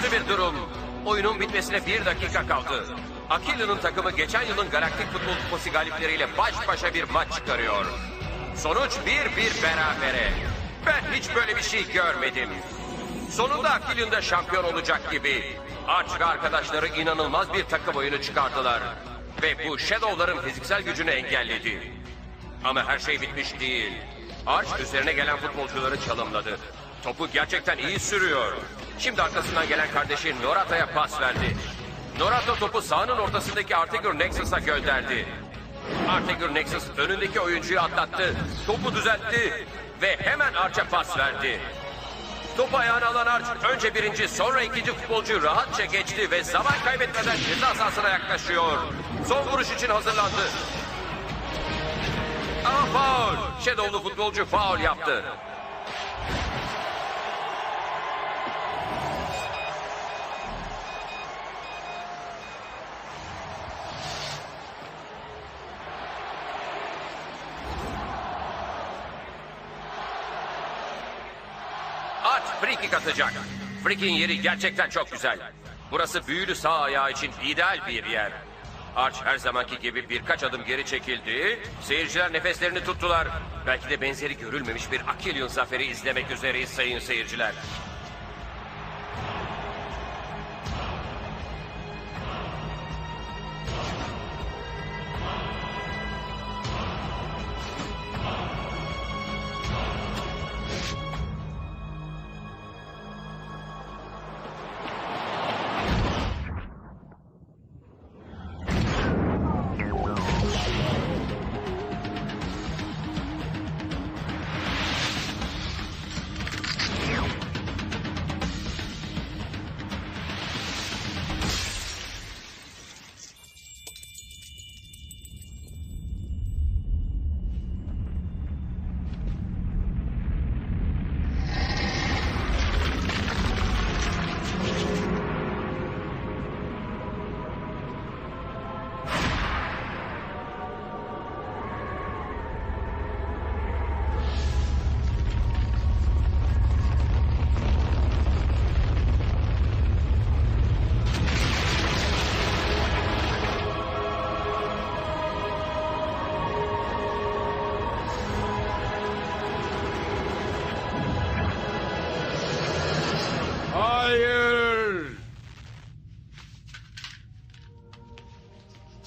olağanüstü bir durum. Oyunun bitmesine bir dakika kaldı. Akilya'nın takımı geçen yılın Galaktik Futbol Kupası galipleriyle baş başa bir maç çıkarıyor. Sonuç 1-1 berabere. Ben hiç böyle bir şey görmedim. Sonunda Akilya'da şampiyon olacak gibi. Arch ve arkadaşları inanılmaz bir takım oyunu çıkardılar. Ve bu Shadow'ların fiziksel gücünü engelledi. Ama her şey bitmiş değil. Arch üzerine gelen futbolcuları çalımladı. Topu gerçekten iyi sürüyor. Şimdi arkasından gelen kardeşi Norata'ya pas verdi. Norata topu sahanın ortasındaki Artigur Nexus'a gönderdi. Artigur Nexus önündeki oyuncuyu atlattı. Topu düzeltti ve hemen Arch'a pas verdi. Topu ayağına alan Arch önce birinci sonra ikinci futbolcuyu rahatça geçti ve zaman kaybetmeden ceza sahasına yaklaşıyor. Son vuruş için hazırlandı. Ama faul. Shadow'lu futbolcu faul yaptı. Free kick atacak. Free kick'in yeri gerçekten çok güzel. Burası büyülü sağ ayağı için ideal bir yer. Arch her zamanki gibi birkaç adım geri çekildi. Seyirciler nefeslerini tuttular. Belki de benzeri görülmemiş bir Akilyon zaferi izlemek üzereyiz sayın seyirciler.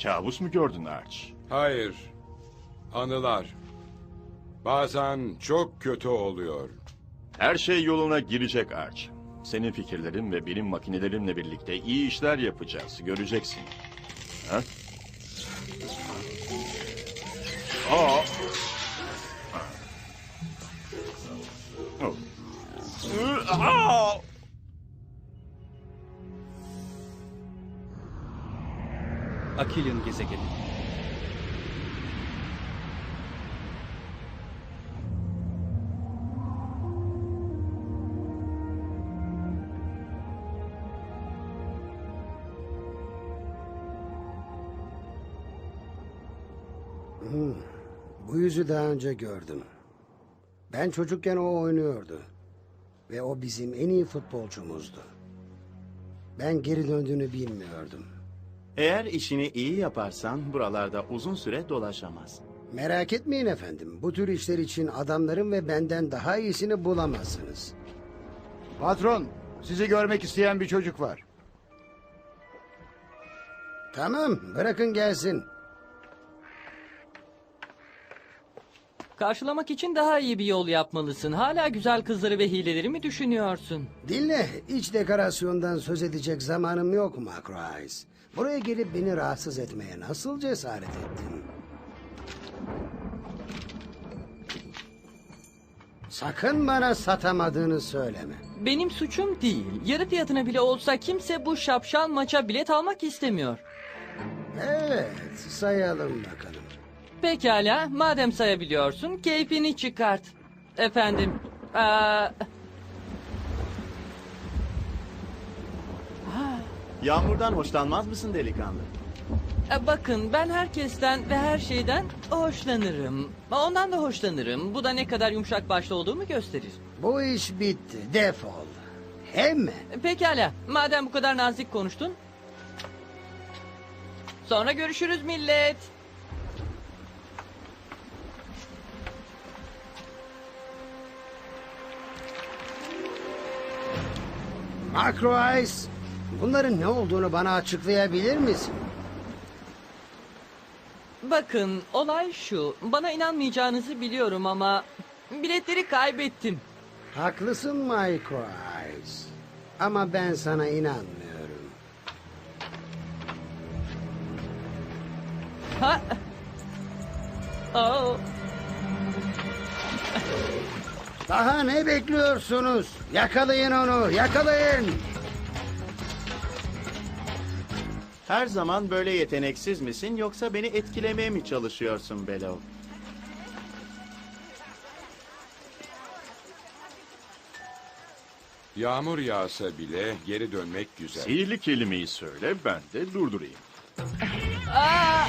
Kabus mu gördün Arch? Hayır. Anılar. Bazen çok kötü oluyor. Her şey yoluna girecek Arch. Senin fikirlerin ve benim makinelerimle birlikte iyi işler yapacağız. Göreceksin. Ha? Aa. Oh. Aa! Akilyon gezegeni. Bu yüzü daha önce gördüm. Ben çocukken o oynuyordu. Ve o bizim en iyi futbolcumuzdu. Ben geri döndüğünü bilmiyordum. Eğer işini iyi yaparsan buralarda uzun süre dolaşamaz. Merak etmeyin efendim. Bu tür işler için adamların ve benden daha iyisini bulamazsınız. Patron, sizi görmek isteyen bir çocuk var. Tamam, bırakın gelsin. Karşılamak için daha iyi bir yol yapmalısın. Hala güzel kızları ve hileleri mi düşünüyorsun? Dinle, iç dekorasyondan söz edecek zamanım yok Macro Eyes. Buraya gelip beni rahatsız etmeye nasıl cesaret ettin? Sakın bana satamadığını söyleme. Benim suçum değil. Yarı fiyatına bile olsa kimse bu şapşal maça bilet almak istemiyor. Evet, sayalım bakalım. Pekala, madem sayabiliyorsun, keyfini çıkart. Efendim, aa, Yağmurdan hoşlanmaz mısın delikanlı? e, bakın ben herkesten ve her şeyden hoşlanırım. Ondan da hoşlanırım. Bu da ne kadar yumuşak başlı olduğumu gösterir. Bu iş bitti, defol. Ev mi? Pekala. Madem bu kadar nazik konuştun. Sonra görüşürüz millet. Macro Ice, bunların ne olduğunu bana açıklayabilir misin? Bakın olay şu. Bana inanmayacağınızı biliyorum ama biletleri kaybettim. Haklısın Macro Ice. Ama ben sana inanmıyorum. Ha? Oh. Daha ne bekliyorsunuz? Yakalayın onu, yakalayın. Her zaman böyle yeteneksiz misin yoksa beni etkilemeye mi çalışıyorsun Belo? Yağmur yağsa bile geri dönmek güzel. Sihirli kelimeyi söyle ben de durdurayım. Aa!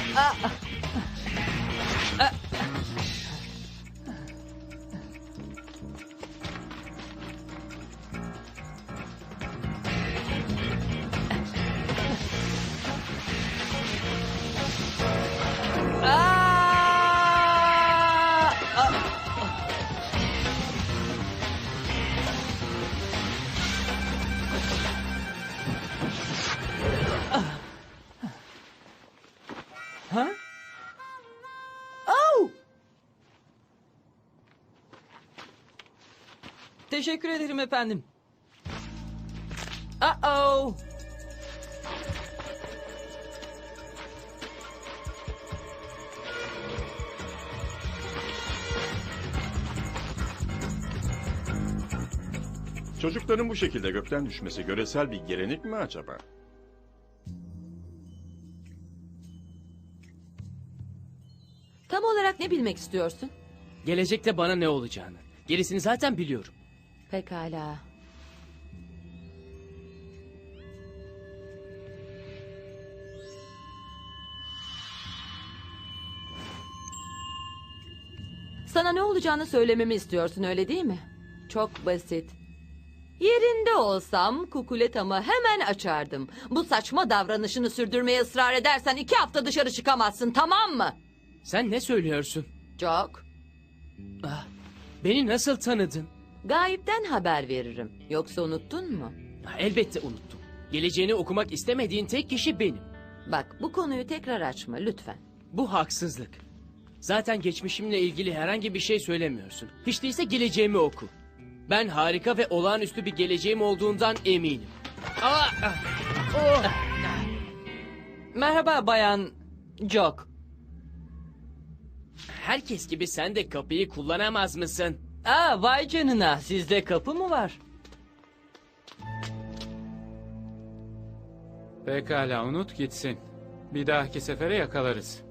Teşekkür ederim efendim. Uh-oh. Çocukların bu şekilde gökten düşmesi göresel bir gelenek mi acaba? Tam olarak ne bilmek istiyorsun? Gelecekte bana ne olacağını. Gerisini zaten biliyorum. Pekala. Sana ne olacağını söylememi istiyorsun öyle değil mi? Çok basit. Yerinde olsam kukuletamı hemen açardım. Bu saçma davranışını sürdürmeye ısrar edersen iki hafta dışarı çıkamazsın tamam mı? Sen ne söylüyorsun? Çok. Ah, beni nasıl tanıdın? Gayipten haber veririm. Yoksa unuttun mu? Elbette unuttum. Geleceğini okumak istemediğin tek kişi benim. Bak bu konuyu tekrar açma lütfen. Bu haksızlık. Zaten geçmişimle ilgili herhangi bir şey söylemiyorsun. Hiç değilse geleceğimi oku. Ben harika ve olağanüstü bir geleceğim olduğundan eminim. Aa, ah, oh. Merhaba bayan Jock. Herkes gibi sen de kapıyı kullanamaz mısın? Aa vay canına sizde kapı mı var? Pekala unut gitsin. Bir dahaki sefere yakalarız.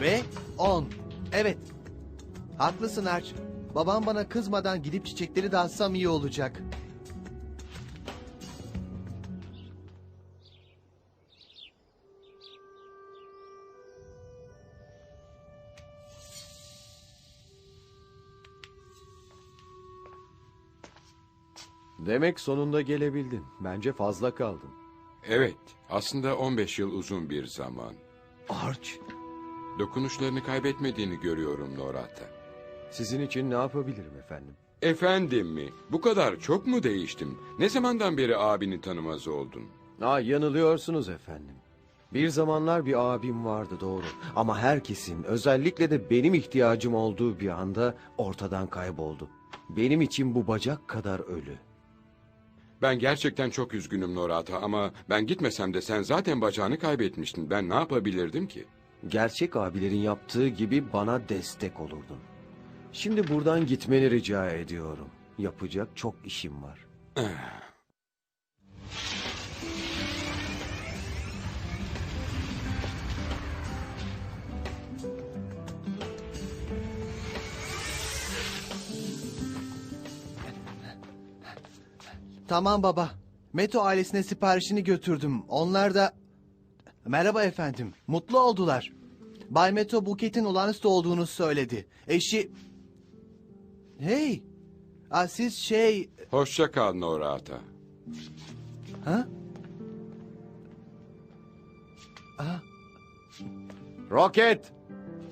Ve 10. Evet. Haklısın Arch. Babam bana kızmadan gidip çiçekleri dağıtsam iyi olacak. Demek sonunda gelebildin. Bence fazla kaldın. Evet, aslında 15 yıl uzun bir zaman. Arch, Dokunuşlarını kaybetmediğini görüyorum Norata. Sizin için ne yapabilirim efendim? Efendim mi? Bu kadar çok mu değiştim? Ne zamandan beri abini tanımaz oldun? Aa, yanılıyorsunuz efendim. Bir zamanlar bir abim vardı doğru. Ama herkesin, özellikle de benim ihtiyacım olduğu bir anda ortadan kayboldu. Benim için bu bacak kadar ölü. Ben gerçekten çok üzgünüm Norata ama ben gitmesem de sen zaten bacağını kaybetmiştin. Ben ne yapabilirdim ki? Gerçek abilerin yaptığı gibi bana destek olurdun. Şimdi buradan gitmeni rica ediyorum. Yapacak çok işim var. Tamam baba. Meto ailesine siparişini götürdüm. Onlar da... Merhaba efendim. Mutlu oldular. Bay Meto buketin olağanüstü olduğunu söyledi. Eşi... Hey! Aa, siz şey... Hoşça kal Norata. Ha? Roket!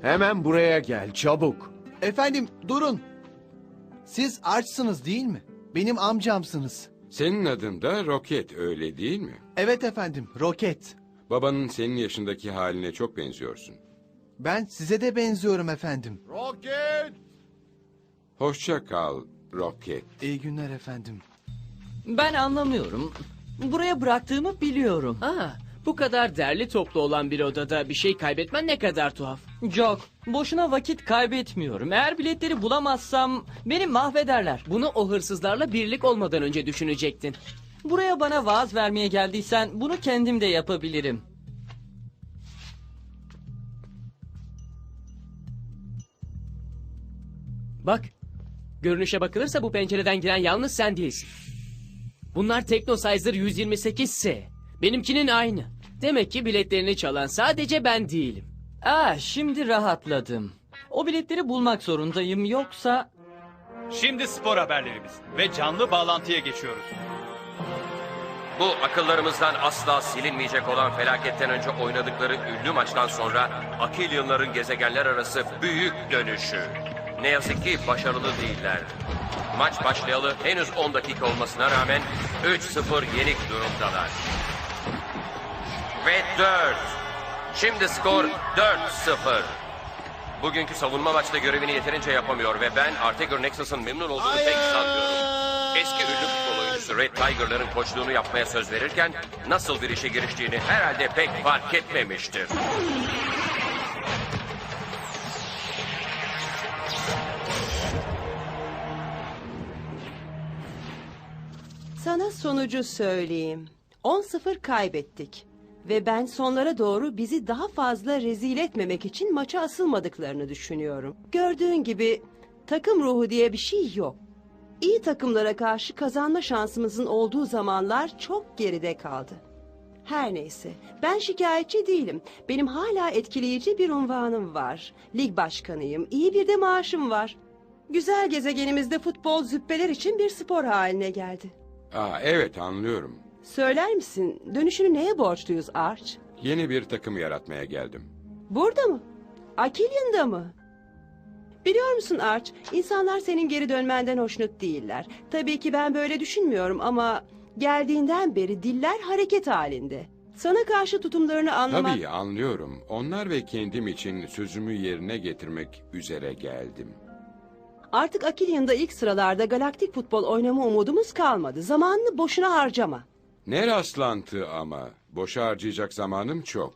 Hemen buraya gel çabuk. Efendim durun. Siz Arch'sınız değil mi? Benim amcamsınız. Senin adın da Roket öyle değil mi? Evet efendim, Roket. Babanın senin yaşındaki haline çok benziyorsun. Ben size de benziyorum efendim. Roket! Hoşça kal Roket. İyi günler efendim. Ben anlamıyorum. Buraya bıraktığımı biliyorum. Aa, bu kadar derli toplu olan bir odada bir şey kaybetmen ne kadar tuhaf. Çok. Boşuna vakit kaybetmiyorum. Eğer biletleri bulamazsam beni mahvederler. Bunu o hırsızlarla birlik olmadan önce düşünecektin. Buraya bana vaaz vermeye geldiysen bunu kendim de yapabilirim. Bak, görünüşe bakılırsa bu pencereden giren yalnız sen değilsin. Bunlar Technosizer 128S. Benimkinin aynı. Demek ki biletlerini çalan sadece ben değilim. Aa, şimdi rahatladım. O biletleri bulmak zorundayım yoksa... Şimdi spor haberlerimiz ve canlı bağlantıya geçiyoruz. Bu akıllarımızdan asla silinmeyecek olan felaketten önce oynadıkları ünlü maçtan sonra Akilyanların gezegenler arası büyük dönüşü. Ne yazık ki başarılı değiller. Maç başlayalı henüz 10 dakika olmasına rağmen 3-0 yenik durumdalar. Ve 4. Şimdi skor 4-0. Bugünkü savunma maçta görevini yeterince yapamıyor ve ben Artegur Nexus'un memnun olduğunu pek sanmıyorum. Eski ünlü futbol oyuncusu Red Tiger'ların koçluğunu yapmaya söz verirken nasıl bir işe giriştiğini herhalde pek fark etmemiştir. Sana sonucu söyleyeyim. 10-0 kaybettik. Ve ben sonlara doğru bizi daha fazla rezil etmemek için maça asılmadıklarını düşünüyorum. Gördüğün gibi takım ruhu diye bir şey yok. İyi takımlara karşı kazanma şansımızın olduğu zamanlar çok geride kaldı. Her neyse, ben şikayetçi değilim. Benim hala etkileyici bir unvanım var. Lig başkanıyım, iyi bir de maaşım var. Güzel gezegenimizde futbol züppeler için bir spor haline geldi. Aa, evet anlıyorum. Söyler misin dönüşünü neye borçluyuz Arch? Yeni bir takım yaratmaya geldim. Burada mı? Akilya'nda mı? Biliyor musun Arch, insanlar senin geri dönmenden hoşnut değiller. Tabii ki ben böyle düşünmüyorum ama geldiğinden beri diller hareket halinde. Sana karşı tutumlarını anlamak... Tabii anlıyorum. Onlar ve kendim için sözümü yerine getirmek üzere geldim. Artık Akilya'nda ilk sıralarda galaktik futbol oynama umudumuz kalmadı. Zamanını boşuna harcama. Ne rastlantı ama. Boşa harcayacak zamanım çok.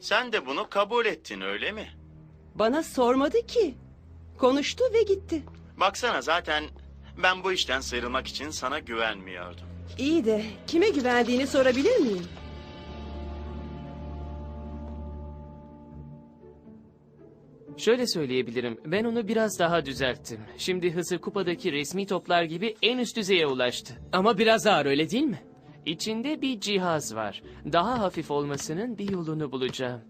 Sen de bunu kabul ettin öyle mi? Bana sormadı ki. Konuştu ve gitti. Baksana zaten ben bu işten sıyrılmak için sana güvenmiyordum. İyi de kime güvendiğini sorabilir miyim? Şöyle söyleyebilirim, ben onu biraz daha düzelttim. Şimdi hızı kupadaki resmi toplar gibi en üst düzeye ulaştı. Ama biraz ağır öyle değil mi? İçinde bir cihaz var. Daha hafif olmasının bir yolunu bulacağım.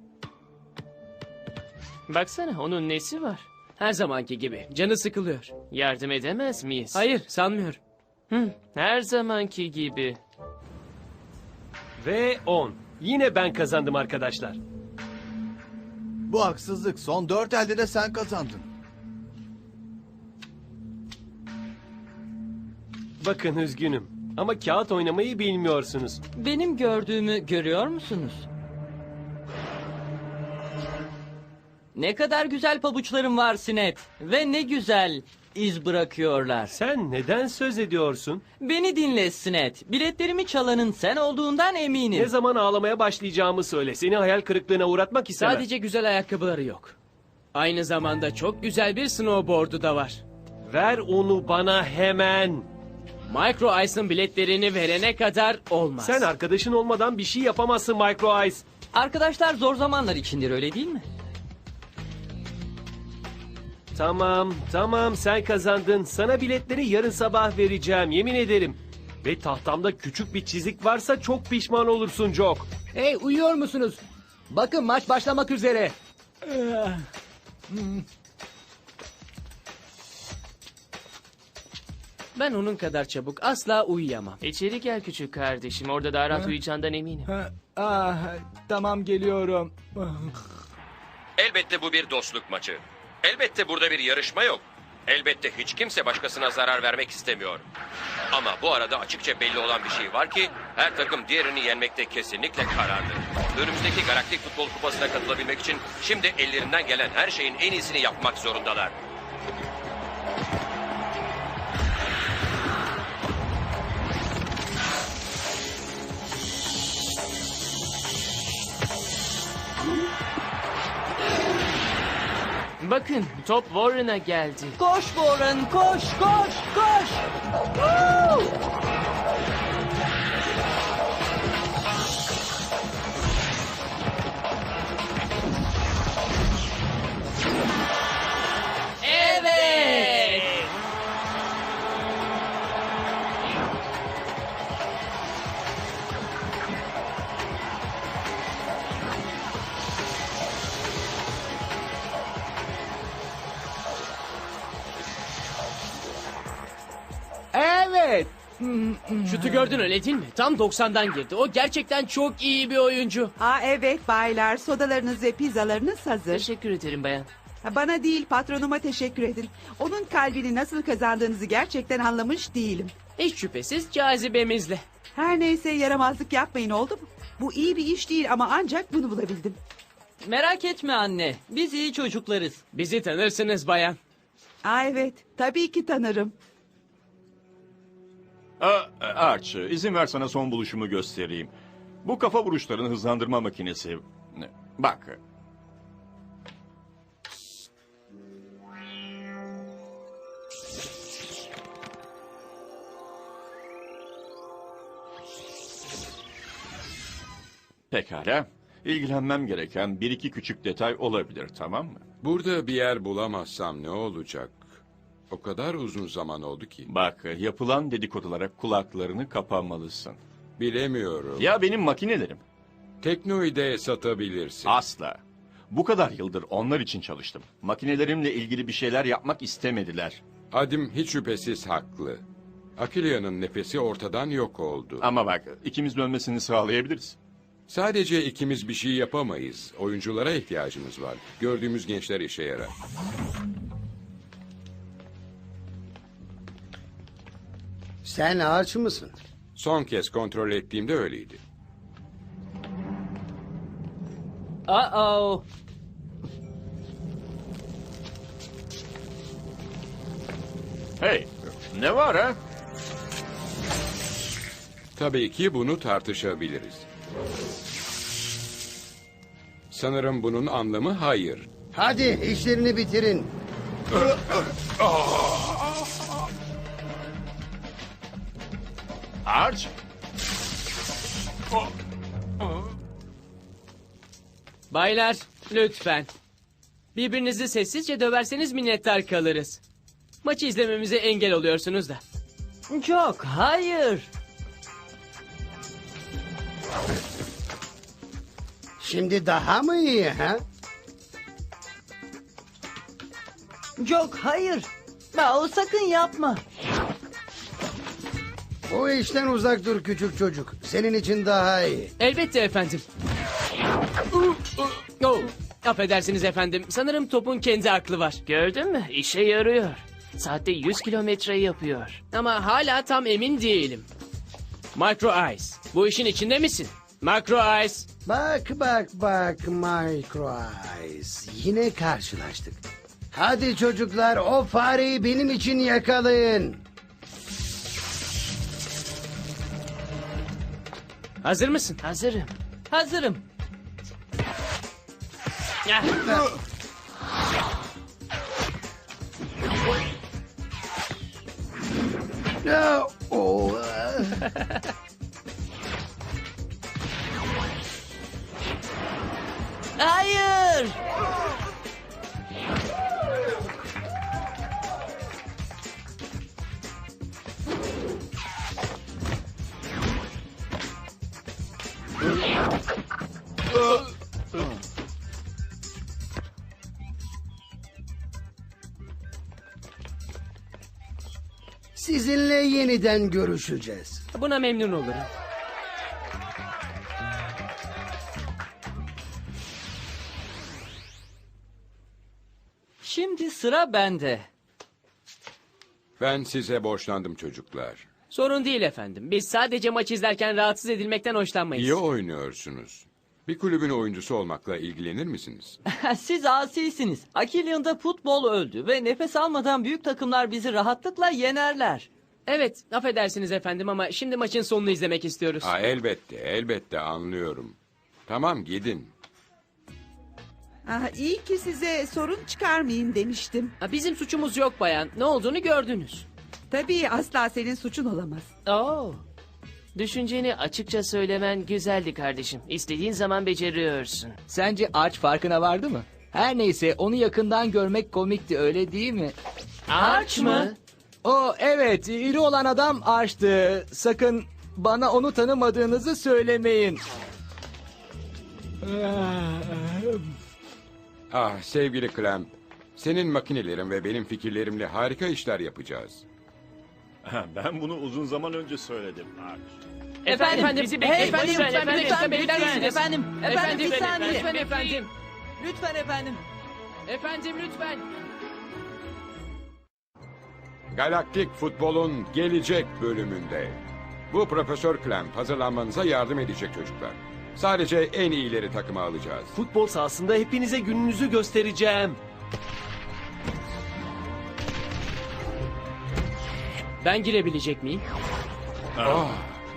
Baksana onun nesi var? Her zamanki gibi. Canı sıkılıyor. Yardım edemez miyiz? Hayır, sanmıyorum. Hı, her zamanki gibi. Ve 10. Yine ben kazandım arkadaşlar. Bu haksızlık. Son dört elde de sen kazandın. Bakın üzgünüm. Ama kağıt oynamayı bilmiyorsunuz. Benim gördüğümü görüyor musunuz? Ne kadar güzel pabuçlarım var Sinet. Ve ne güzel iz bırakıyorlar. Sen neden söz ediyorsun? Beni dinle Sinet. Biletlerimi çalanın sen olduğundan eminim. Ne zaman ağlamaya başlayacağımı söyle. Seni hayal kırıklığına uğratmak istemem. Sadece güzel ayakkabıları yok. Aynı zamanda çok güzel bir snowboard'u da var. Ver onu bana hemen. Micro Ice'ın biletlerini verene kadar olmaz. Sen arkadaşın olmadan bir şey yapamazsın Micro Ice. Arkadaşlar zor zamanlar içindir öyle değil mi? Tamam, tamam sen kazandın. Sana biletleri yarın sabah vereceğim, yemin ederim. Ve tahtamda küçük bir çizik varsa çok pişman olursun Jock. Hey uyuyor musunuz? Bakın maç başlamak üzere. Ben onun kadar çabuk asla uyuyamam. İçeri gel küçük kardeşim. Orada daha rahat Ha? uyuyacağından eminim. Ha, ah, tamam geliyorum. Elbette bu bir dostluk maçı. Elbette burada bir yarışma yok. Elbette hiç kimse başkasına zarar vermek istemiyor. Ama bu arada açıkça belli olan bir şey var ki her takım diğerini yenmekte kesinlikle kararlı. Önümüzdeki Galaktik Futbol Kupası'na katılabilmek için şimdi ellerinden gelen her şeyin en iyisini yapmak zorundalar. Bakın top Warren'a geldi. Koş Warren koş koş koş. Evet. Şutu gördün öyle değil mi? Tam 90'dan girdi. O gerçekten çok iyi bir oyuncu. Aa evet baylar sodalarınız ve pizzalarınız hazır. Teşekkür ederim bayan. Ha, Bana değil patronuma teşekkür edin. Onun kalbini nasıl kazandığınızı gerçekten anlamış değilim. Hiç şüphesiz cazibemizle. Her neyse yaramazlık yapmayın oldu mu? Bu iyi bir iş değil ama ancak bunu bulabildim. Merak etme anne. Biz iyi çocuklarız. Bizi tanırsınız bayan. Aa evet tabii ki tanırım. Aa, Arch, izin ver sana son buluşumu göstereyim. Bu kafa vuruşların hızlandırma makinesi. Bak. Pekala. İlgilenmem gereken bir iki küçük detay olabilir, tamam mı? Burada bir yer bulamazsam ne olacak? O kadar uzun zaman oldu ki. Bak, yapılan dedikodulara kulaklarını kapamalısın. Bilemiyorum. Ya benim makinelerim? Teknoide de satabilirsin. Asla. Bu kadar yıldır onlar için çalıştım. Makinelerimle ilgili bir şeyler yapmak istemediler. Adim hiç şüphesiz haklı. Akilia'nın nefesi ortadan yok oldu. Ama bak, ikimiz dönmesini sağlayabiliriz. Sadece ikimiz bir şey yapamayız. Oyunculara ihtiyacımız var. Gördüğümüz gençler işe yarar. Sen ağaç mısın? Son kez kontrol ettiğimde öyleydi. Uh-oh. Hey, ne var ha? Tabii ki bunu tartışabiliriz. Sanırım bunun anlamı hayır. Hadi işlerini bitirin. Arch? Baylar lütfen. Birbirinizi sessizce döverseniz minnettar kalırız. Maçı izlememize engel oluyorsunuz da. Çok hayır. Şimdi daha mı iyi ha? Çok hayır. Bao sakın yapma. O işten uzak dur küçük çocuk. Senin için daha iyi. Elbette efendim. Oh, affedersiniz efendim. Sanırım topun kendi aklı var. Gördün mü? İşe yarıyor. Saatte 100 kilometre yapıyor. Ama hala tam emin değilim. Micro Ice, bu işin içinde misin? Micro Ice. Bak bak bak Micro Eyes. Yine karşılaştık. Hadi çocuklar o fareyi benim için yakalayın. Hazır mısın? Hazırım. Hazırım. No. Oo. Hayır. Yeniden görüşeceğiz. Buna memnun olurum. Şimdi sıra bende. Ben size borçlandım çocuklar. Sorun değil efendim. Biz sadece maç izlerken rahatsız edilmekten hoşlanmayız. İyi oynuyorsunuz. Bir kulübün oyuncusu olmakla ilgilenir misiniz? Siz asisiniz. Akilion'da futbol öldü ve nefes almadan büyük takımlar bizi rahatlıkla yenerler. Evet, affedersiniz efendim ama şimdi maçın sonunu izlemek istiyoruz. Aa, elbette, elbette anlıyorum. Tamam gidin. Ah, iyi ki size sorun çıkarmayayım demiştim. Ha, Bizim suçumuz yok bayan. Ne olduğunu gördünüz. Tabii asla senin suçun olamaz. Oo. Düşünceni açıkça söylemen güzeldi kardeşim. İstediğin zaman beceriyorsun. Sence Arch farkına vardı mı? Her neyse onu yakından görmek komikti öyle değil mi? Arch mı? O evet iri olan adam Arch'tı. Sakın bana onu tanımadığınızı söylemeyin. Ah sevgili Clamp, senin makinelerin ve benim fikirlerimle harika işler yapacağız. Ben bunu uzun zaman önce söyledim. Efendim, efendim, bizi hey, bekleyin. efendim, Lütfen, lütfen, bir dakika lütfen, bekler lütfen, misiniz? efendim, efendim, bir lütfen, saniye. lütfen efendim. Lütfen efendim. Efendim lütfen. Galaktik Futbol'un gelecek bölümünde. Bu Profesör Clamp hazırlanmanıza yardım edecek çocuklar. Sadece en iyileri takıma alacağız. Futbol sahasında hepinize gününüzü göstereceğim. Ben girebilecek miyim? Ah,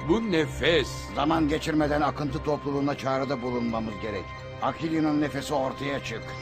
bu nefes. Zaman geçirmeden akıntı topluluğuna çağrıda bulunmamız gerek. Akili'nin nefesi ortaya çıktı.